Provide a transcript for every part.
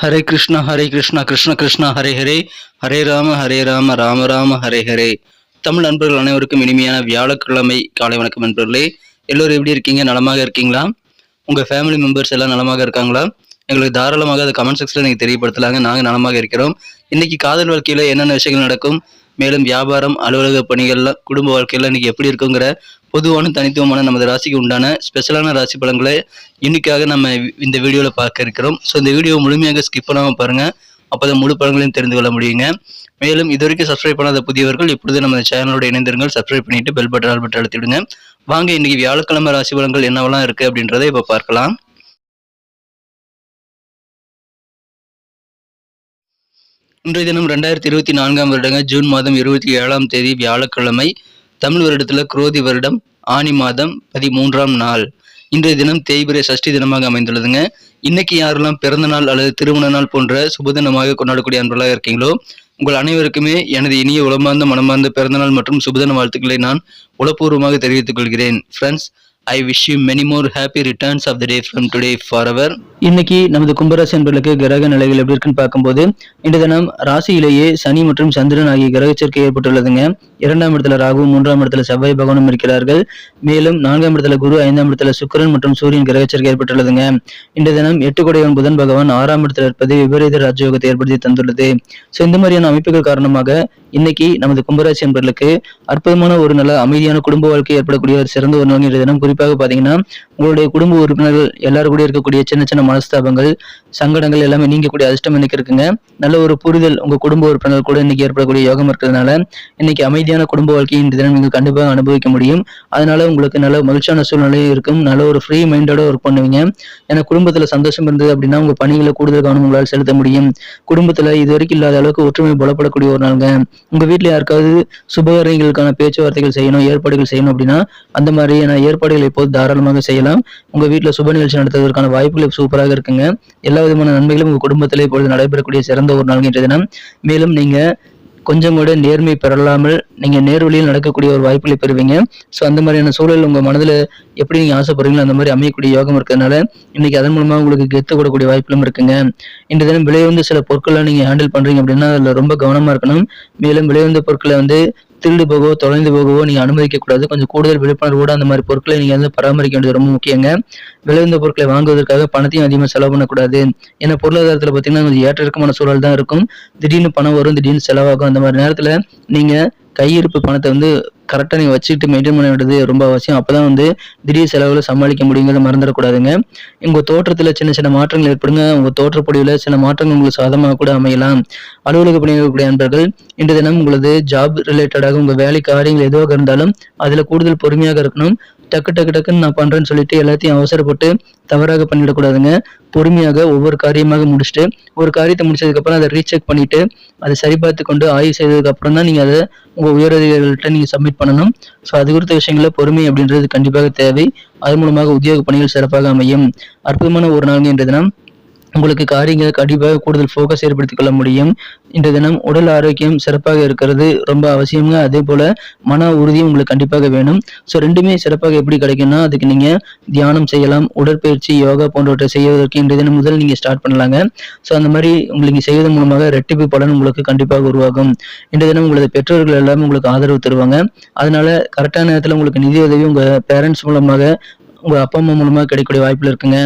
ஹரே கிருஷ்ணா ஹரே கிருஷ்ணா கிருஷ்ண கிருஷ்ணா ஹரே ஹரே. ஹரே ராம ஹரே ராம ராம ராம ஹரே ஹரே. தமிழ் நண்பர்கள் அனைவருக்கும் இனிமையான வியாழக்கிழமை காலை வணக்கம் நண்பர்களே. எல்லோரும் எப்படி இருக்கீங்க? நலமாக இருக்கீங்களா? உங்கள் ஃபேமிலி மெம்பர்ஸ் எல்லாம் நலமாக இருக்காங்களா? எங்களுக்கு தாராளமாக அதை கமெண்ட் செக்ஷனில் நீங்கள் தெரியப்படுத்தலாங்க. நாங்கள் நலமாக இருக்கிறோம். இன்னைக்கு காதல் வாழ்க்கையில் என்னென்ன விஷயங்கள் நடக்கும்? மேலும் வியாபாரம் அலுவலக பணிகள்லாம் குடும்ப வாழ்க்கையில் இன்றைக்கி எப்படி இருக்குங்கிற பொதுவான தனித்துவமான நமது ராசிக்கு உண்டான ஸ்பெஷலான ராசி பலன்களை இன்னைக்காக நம்ம இந்த வீடியோவில் பார்க்க இருக்கிறோம். ஸோ இந்த வீடியோ முழுமையாக ஸ்கிப் பண்ணாமல் பாருங்கள் அப்போ முழு பலன்களையும் தெரிந்து கொள்ள முடியுங்க. மேலும் இது வரைக்கும் சப்ஸ்கிரைப் பண்ணாத புதியவர்கள் இப்பொழுது நம்ம சேனலோட இணைந்திருங்கள். சப்ஸ்கிரைப் பண்ணிட்டு பெல் பட்டன் ஆல் பட்டன் அழுத்திவிடுங்க. வாங்க இன்னைக்கு வியாழக்கிழமை ராசி பலன்கள் என்னவெல்லாம் இருக்குது அப்படின்றத இப்போ பார்க்கலாம். இன்றைய தினம் ரெண்டாயிரத்தி இருபத்தி நான்காம் வருடங்க ஜூன் மாதம் இருபத்தி ஏழாம் தேதி வியாழக்கிழமை தமிழ் வருடத்துல குரோதி வருடம் ஆனி மாதம் பதிமூன்றாம் நாள். இன்றைய தினம் தேய்பிரை சஷ்டி தினமாக அமைந்துள்ளதுங்க. இன்னைக்கு யாரெல்லாம் பிறந்த நாள் அல்லது திருமண நாள் போன்ற சுபதினமாக கொண்டாடக்கூடிய அன்பர்களாக இருக்கீங்களோ உங்கள் அனைவருக்குமே எனது இனிய உளமார்ந்த மனமார்ந்த பிறந்தநாள் மற்றும் சுபதின வாழ்த்துக்களை நான் உளப்பூர்வமாக தெரிவித்துக் கொள்கிறேன். Friends I wish you many more happy returns of the day from today for our இன்னைக்கு நமது கும்பராசி அன்பர்களுக்கு கிரக நிலைகள் எப்படி இருக்குன்னு பார்க்கும்போது இன்று தினம் ராசியிலேயே சனி மற்றும் சந்திரன் ஆகிய கிரக சேர்க்கை ஏற்பட்டுள்ளதுங்க. இரண்டாம் இடத்துல ராகு மூன்றாம் இடத்துல செவ்வாய் பகவானும் இருக்கிறார்கள். மேலும் நான்காம் இடத்துல குரு ஐந்தாம் இடத்துல சுக்கிரன் மற்றும் சூரியன் கிரக சேர்க்கை ஏற்பட்டுள்ளதுங்க. இன்று தினம் எட்டு கொடையவன் புதன் பகவான் ஆறாம் இடத்துல இருப்பது விபரீத ராஜயோகத்தை ஏற்படுத்தி தந்துள்ளது. ஸோ இந்த மாதிரியான அமைப்புகள் காரணமாக இன்னைக்கு நமது கும்பராசி அன்பர்களுக்கு அற்புதமான ஒரு நல்ல அமைதியான குடும்ப வாழ்க்கை ஏற்படக்கூடிய ஒரு சிறந்த ஒரு நாள் இன்றைய தினம். குறிப்பாக பாத்தீங்கன்னா உங்களுடைய குடும்ப உறுப்பினர்கள் எல்லாரும் கூட இருக்கக்கூடிய சின்ன சின்ன மனஸ்தாபங்கள் சங்கடங்கள் எல்லாமே நீங்கக்கூடிய அதிர்ஷ்டம் இன்னைக்கு இருக்குங்க. நல்ல ஒரு புரிதல் உங்க குடும்ப உறுப்பினர்கள் கூட இன்னைக்கு ஏற்படக்கூடிய யோகம் இருக்கிறதுனால இன்னைக்கு அமைதியான குடும்ப வாழ்க்கையை இந்த தினம் நீங்கள் கண்டிப்பாக அனுபவிக்க முடியும். அதனால உங்களுக்கு நல்ல மகிழ்ச்சியான சூழ்நிலையும் இருக்கும். நல்ல ஒரு ஃப்ரீ மைண்டோட ஒர்க் பண்ணுவீங்க. ஏன்னா குடும்பத்துல சந்தோஷம் இருந்தது அப்படின்னா உங்க பணிகளை கூடுதல் கவனம் உங்களால் செலுத்த முடியும். குடும்பத்துல இது வரைக்கும் இல்லாத அளவுக்கு ஒற்றுமை புலப்படக்கூடிய ஒரு நாளுங்க. உங்க வீட்டுல யாருக்காவது சுபகாரியங்களுக்கான பேச்சுவார்த்தைகள் செய்யணும் ஏற்பாடுகள் செய்யணும் அப்படின்னா அந்த மாதிரியான ஏற்பாடுகள் இப்போது தாராளமாக செய்யலாம். உங்க வீட்டுல சுப நிகழ்ச்சி நடத்துவதற்கான வாய்ப்புகள் சூப்பராக இருக்குங்க. எல்லா விதமான நன்மைகளும் உங்கள் குடும்பத்திலே இப்பொழுது நடைபெறக்கூடிய சிறந்த ஒரு நாள் இன்றைய தினம். மேலும் நீங்க கொஞ்சம் கூட நேர்மை பெறலாமல் நீங்கள் நேர்வழியில் நடக்கக்கூடிய ஒரு வாய்ப்புகளை பெறுவீங்க. ஸோ அந்த மாதிரியான சூழல் உங்கள் மனதில் எப்படி நீங்க ஆசைப்படுறீங்களோ அந்த மாதிரி அமையக்கூடிய யோகம் இருக்கிறதுனால இன்னைக்கு அதன் மூலமாக உங்களுக்கு கெத்து கூடக்கூடிய வாய்ப்புகளும் இருக்குங்க. இந்த தினம் விலை வந்து சில பொருட்கள்லாம் நீங்க ஹேண்டில் பண்றீங்க அப்படின்னா அதில் ரொம்ப கவனமாக இருக்கணும். மேலும் விலை வந்த பொருட்களை வந்து திருடு போகவோ தொலைந்து போகவோ நீங்க அனுமதிக்க கூடாது. கொஞ்சம் கூடுதல் விழிப்புணர்வோட அந்த மாதிரி பொருட்களை நீங்க வந்து பராமரிக்க வேண்டியது ரொம்ப முக்கியங்க. விளைந்த பொருட்களை வாங்குவதற்காக பணத்தையும் அதிகமாக செலவு பண்ணக்கூடாது. ஏன்னா பொருளாதாரத்துல பாத்தீங்கன்னா கொஞ்சம் ஏற்ற இறக்கமான சூழல் தான் இருக்கும். திடீர்னு பணம் வரும் திடீர்னு செலவாகும். அந்த மாதிரி நேரத்துல நீங்க கையிருப்பு பணத்தை வந்து கரெக்டாக நீங்கள் வச்சுக்கிட்டு மெயின்டைன் பண்ண வேண்டியது ரொம்ப அவசியம். அப்போ தான் வந்து திடீர் செலவில் சமாளிக்க முடியுங்கிறத மறந்துடக்கூடாதுங்க. உங்கள் தோற்றத்தில் சின்ன சின்ன மாற்றங்கள் ஏற்படுங்க. உங்கள் தோற்றப்பொடியில் சில மாற்றங்கள் உங்களுக்கு சாதமாக கூட அமையலாம். அலுவலக பணியாளர்களுடைய அன்பர்கள் இன்று தினம் உங்களது ஜாப் ரிலேட்டடாக உங்கள் வேலை காரியங்கள் எதுவாக இருந்தாலும் அதில் கூடுதல் பொறுமையாக இருக்கணும். டக்கு டக்கு டக்குன்னு நான் பண்ணுறேன்னு சொல்லிட்டு எல்லாத்தையும் அவசரப்பட்டு தவறாக பண்ணிடக்கூடாதுங்க. பொறுமையாக ஒவ்வொரு காரியமாக முடிச்சுட்டு ஒரு காரியத்தை முடிச்சதுக்கப்புறம் அதை ரீசெக் பண்ணிட்டு அதை சரிபார்த்து கொண்டு ஆய்வு செய்ததுக்கு அப்புறம் தான் நீங்கள் அதை உங்கள் உயரதிகாரிகள்கிட்ட நீங்கள் சப்மிட் பண்ணணும். ஸோ அது குறித்த விஷயங்கள பொறுமை அப்படின்றது கண்டிப்பாக தேவை. அது மூலமாக உத்தியோக பணிகள் சிறப்பாக அமையும். அற்புதமான ஒரு நாள் என்ற தினம். உங்களுக்கு காரியங்களை கண்டிப்பாக கூடுதல் ஃபோக்கஸ் ஏற்படுத்திக் கொள்ள முடியும். இன்றைய தினம் உடல் ஆரோக்கியம் சிறப்பாக இருக்கிறது ரொம்ப அவசியங்க. அதே போல மன உறுதியும் உங்களுக்கு கண்டிப்பாக வேணும். ஸோ ரெண்டுமே சிறப்பாக எப்படி கிடைக்கும்னா அதுக்கு நீங்க தியானம் செய்யலாம் உடற்பயிற்சி யோகா போன்றவற்றை செய்வதற்கு இன்றைய தினம் முதல் நீங்க ஸ்டார்ட் பண்ணலாங்க. ஸோ அந்த மாதிரி உங்களுக்கு செய்வதன் மூலமாக ரெட்டிப்பு பலன் உங்களுக்கு கண்டிப்பாக உருவாகும். இன்றைய தினம் உங்களது பெற்றோர்கள் எல்லாமே உங்களுக்கு ஆதரவு தருவாங்க. அதனால கரெக்டான நேரத்தில் உங்களுக்கு நிதி உதவி உங்க பேரண்ட்ஸ் மூலமாக உங்கள் அப்பா அம்மா மூலமாக கிடைக்கக்கூடிய வாய்ப்பில் இருக்குங்க.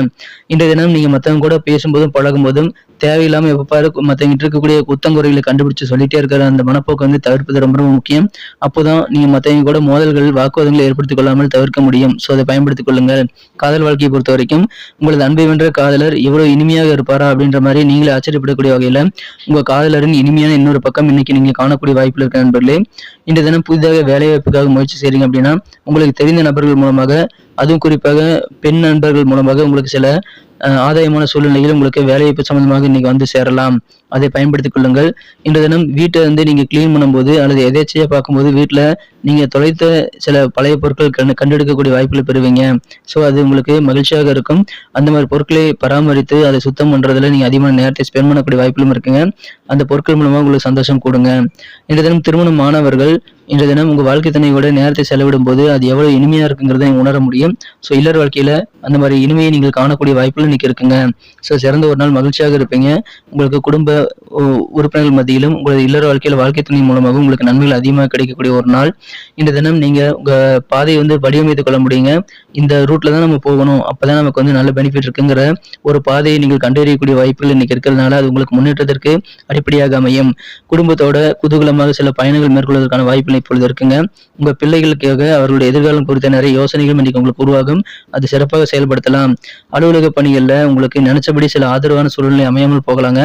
இன்றைய தினம் நீங்கள் மற்றவங்க கூட பேசும்போதும் பழகும் போதும் தேவையில்லாம எப்ப பாரு மத்தவங்க இருக்கக்கூடிய குத்தங்குறைகளை கண்டுபிடிச்சு சொல்லிட்டே இருக்கிற அந்த மனப்போக்கு வந்து தவிர்ப்பது ரொம்ப ரொம்ப முக்கியம். அப்போதான் நீங்கள் மற்றவங்க கூட மோதல்கள் வாக்குவாதங்களை ஏற்படுத்திக் கொள்ளாமல் தவிர்க்க முடியும். ஸோ அதை பயன்படுத்திக் கொள்ளுங்கள். காதல் வாழ்க்கையை பொறுத்த வரைக்கும் உங்களது அன்பை வென்ற காதலர் எவ்வளோ இனிமையாக இருப்பாரா அப்படின்ற மாதிரி நீங்களே ஆச்சரியப்படக்கூடிய வகையில் உங்கள் காதலரின் இனிமையான இன்னொரு பக்கம் இன்னைக்கு நீங்கள் காணக்கூடிய வாய்ப்பில் இருக்க நண்பர்களே. இந்த தினம் புதிதாக வேலைவாய்ப்புக்காக முயற்சி செய்கிறீங்க அப்படின்னா உங்களுக்கு தெரிந்த நபர்கள் மூலமாக அதுவும் குறிப்பாக பெண் நண்பர்கள் மூலமாக உங்களுக்கு சில ஆதாயமான சூழ்நிலையில் உங்களுக்கு வேலைவாய்ப்பு சம்பந்தமாக இன்னைக்கு வந்து சேரலாம். அதை பயன்படுத்திக் கொள்ளுங்கள். இன்று தினம் வீட்டை வந்து நீங்க கிளீன் பண்ணும்போது அல்லது எதேச்சையாக பார்க்கும்போது வீட்டில் நீங்க தொலைத்த சில பழைய பொருட்கள் கண்டு கண்டெடுக்கக்கூடிய வாய்ப்புகளை பெறுவீங்க. ஸோ அது உங்களுக்கு மகிழ்ச்சியாக இருக்கும். அந்த மாதிரி பொருட்களை பராமரித்து அதை சுத்தம் பண்ணுறதுல நீங்க அதிகமான நேரத்தை ஸ்பெண்ட் பண்ணக்கூடிய வாய்ப்புகளும் இருக்குங்க. அந்த பொருட்கள் மூலமாக உங்களுக்கு சந்தோஷம் கொடுங்க. இன்று தினம் திருமணம் மாணவர்கள் இன்றைய தினம் உங்கள் வாழ்க்கை துணையோட நேரத்தை செலவிடும் போது அது எவ்வளோ இனிமையாக இருக்குங்கிறத உணர முடியும். ஸோ இல்லற வாழ்க்கையில் அந்த மாதிரி இனிமையை நீங்கள் காணக்கூடிய வாய்ப்புகள் இன்னைக்கு இருக்குங்க. ஸோ சிறந்த ஒரு நாள் மகிழ்ச்சியாக இருப்பீங்க. உங்களுக்கு குடும்ப உ- உறுப்பினர்கள் மத்தியிலும் உங்களது இல்லற வாழ்க்கையில் வாழ்க்கை துணை மூலமாக உங்களுக்கு நன்மைகள் அதிகமாக கிடைக்கக்கூடிய ஒரு நாள். இந்த தினம் நீங்கள் உங்கள் பாதையை வந்து வடிவமைத்துக் கொள்ள முடியுங்க. இந்த ரூட்ல தான் நம்ம போகணும். அப்பதான் நமக்கு வந்து நல்ல பெனிஃபிட் இருக்குங்கிற ஒரு பாதையை நீங்கள் கண்டறியக்கூடிய வாய்ப்புகள் இன்னைக்கு இருக்கிறதுனால அது உங்களுக்கு முன்னேற்றத்திற்கு அடிப்படையாக அமையும். குடும்பத்தோட குதூகலமாக சில பயணங்கள் மேற்கொள்வதற்கான வாய்ப்புகள் இப்பொழுது இருக்குங்க. உங்க பிள்ளைகளுக்காக அவர்களுடைய எதிர்காலம் குறித்த நிறைய யோசனைகள் இன்னைக்கு உங்களுக்கு உருவாகும். அது சிறப்பாக செயல்படுத்தலாம். அலுவலக பணிகளில் உங்களுக்கு நினைச்சபடி சில ஆதரவான சூழ்நிலை அமையாமல் போகலாங்க.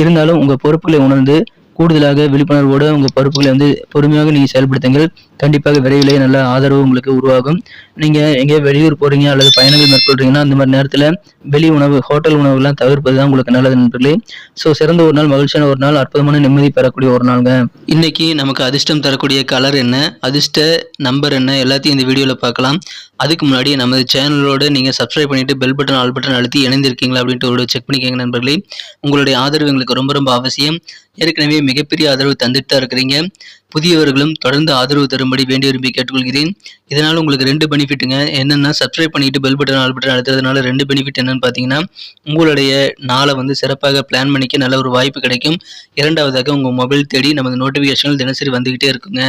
இருந்தாலும் உங்க பொறுப்புகளை உணர்ந்து கூடுதலாக விழிப்புணர்வோட உங்கள் பொறுப்புகளை வந்து பொறுமையாக நீங்க செயல்படுத்துங்கள். கண்டிப்பாக விரைவிலே நல்ல ஆதரவு உங்களுக்கு உருவாகும். நீங்கள் எங்கேயோ வெளியூர் போகிறீங்க அல்லது பயணங்கள் மேற்கொள்றீங்கன்னா அந்த மாதிரி நேரத்தில் வெளி உணவு ஹோட்டல் உணவுலாம் தவிர்ப்பது தான் உங்களுக்கு நல்லது நண்பர்களே. ஸோ சிறந்த ஒரு நாள் மகிழ்ச்சியான ஒரு நாள் அற்புதமான நிம்மதி பெறக்கூடிய ஒரு நாளுங்க. இன்னைக்கு நமக்கு அதிர்ஷ்டம் தரக்கூடிய கலர் என்ன அதிர்ஷ்ட நம்பர் என்ன எல்லாத்தையும் இந்த வீடியோவில் பார்க்கலாம். அதுக்கு முன்னாடி நமது சேனலோட நீங்கள் சப்ஸ்கிரைப் பண்ணிட்டு பெல் பட்டன் ஆல் பட்டன் அழுத்தி இணைந்திருக்கீங்களா அப்படின்ட்டு ஒரு செக் பண்ணிக்கோங்க நண்பர்களே. உங்களுடைய ஆதரவு எங்களுக்கு ரொம்ப ரொம்ப அவசியம். ஏற்கனவே மிகப்பெரிய ஆதரவு தந்துட்டு தான் இருக்கிறீங்க. புதியவர்களும் தொடர்ந்து ஆதரவு தரும்படி வேண்டி விரும்பி கேட்டுக்கொள்கிறேன். இதனால் உங்களுக்கு ரெண்டு பெனிஃபிட்டுங்க. என்னென்னா சப்ஸ்கிரைப் பண்ணிட்டு பெல் பட்டன் ஆல் பட்டன் அழுத்துறதுனால ரெண்டு பெனிஃபிட் என்னன்னு பார்த்தீங்கன்னா உங்களுடைய நாளை வந்து சிறப்பாக பிளான் பண்ணிக்க நல்ல ஒரு வாய்ப்பு கிடைக்கும். இரண்டாவதாக உங்கள் மொபைல் தேடி நமது நோட்டிஃபிகேஷன்கள் தினசரி வந்துக்கிட்டே இருக்குங்க.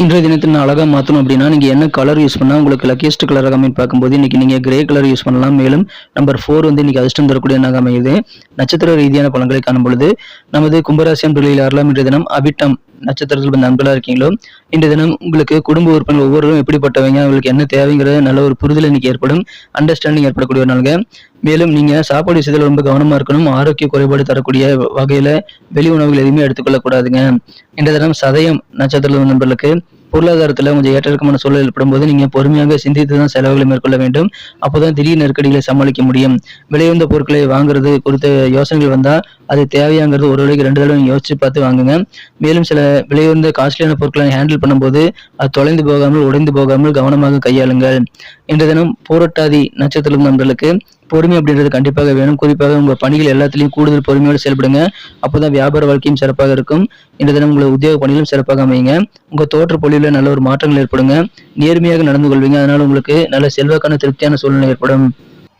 இன்றைய தினத்தில் நான் அழகாக மாற்றணும் அப்படின்னா நீங்கள் என்ன கலர் யூஸ் பண்ணால் உங்களுக்கு லக்கியஸ்ட் கலராக அமைன்னு பார்க்கும்போது இன்னைக்கு நீங்கள் கிரே கலர் யூஸ் பண்ணலாம். மேலும் நம்பர் ஃபோர் வந்து இன்னைக்கு அதிர்ஷ்டம் தரக்கூடிய எண்ணாக அமையுது. நட்சத்திர ரீதியான பலன்களை காணும் பொழுது நமது கும்பராசி அன்பர்களில் யாரெல்லாம் இன்றைய தினம் அபிட்டம் நட்சத்திரத்தில் பிறந்த அன்பர்களாக இருக்கீங்களோ? இன்றைய தினம் உங்களுக்கு குடும்ப உறுப்பினர் ஒவ்வொருவரும் எப்படிப்பட்டவங்க அவங்களுக்கு என்ன தேவைங்கிறது நல்ல ஒரு புரிதல் இன்னைக்கு ஏற்படும். அண்டர்ஸ்டாண்டிங் ஏற்படக்கூடிய ஒரு நாளுங்க. மேலும் நீங்கள் சாப்பாடு விஷயத்தில் ரொம்ப கவனமாக இருக்கணும். ஆரோக்கிய குறைபாடு தரக்கூடிய வகையில் வெளி உணவுகள் எதுவுமே எடுத்துக்கொள்ளக்கூடாதுங்க. இன்றைய தினம் சதயம் நட்சத்திரத்தில் நண்பர்களுக்கு பொருளாதாரத்துல கொஞ்சம் ஏற்றிறக்கமான சூழல் ஏற்படும் போது நீங்க பொறுமையாக சிந்தித்து தான் செலவுகளை மேற்கொள்ள வேண்டும். அப்போதான் திடீர் நெருக்கடிகளை சமாளிக்க முடியும். விலையுந்த பொருட்களை வாங்குறது குறித்த யோசனைகள் வந்தா அது தேவையாங்கிறது ஒரு வழிக்கு ரெண்டு தடவை யோசிச்சு பார்த்து வாங்குங்க. மேலும் சில விலையுந்த காஸ்ட்லியான பொருட்களை ஹேண்டில் பண்ணும்போது அது தொலைந்து போகாமல் உடைந்து போகாமல் கவனமாக கையாளுங்கள். இன்றைய தினம் போராட்டாதி நட்சத்திரம் நண்பர்களுக்கு பொறுமை அப்படின்றது கண்டிப்பாக வேணும். குறிப்பாக உங்கள் பணிகள் எல்லாத்துலேயும் கூடுதல் பொறுமையோடு செயல்படுங்க. அப்போதான் வியாபார வாழ்க்கையும் சிறப்பாக இருக்கும். இன்றைய தினம் உங்களை உத்தியோக பணிகளும் சிறப்பாக அமையுங்க. உங்கள் தோற்ற பொழிவுல நல்ல ஒரு மாற்றங்கள் ஏற்படுங்க. நேர்மையாக நடந்து கொள்வீங்க. அதனால் உங்களுக்கு நல்ல செல்வாக்கான திருப்தியான சூழ்நிலை ஏற்படும்.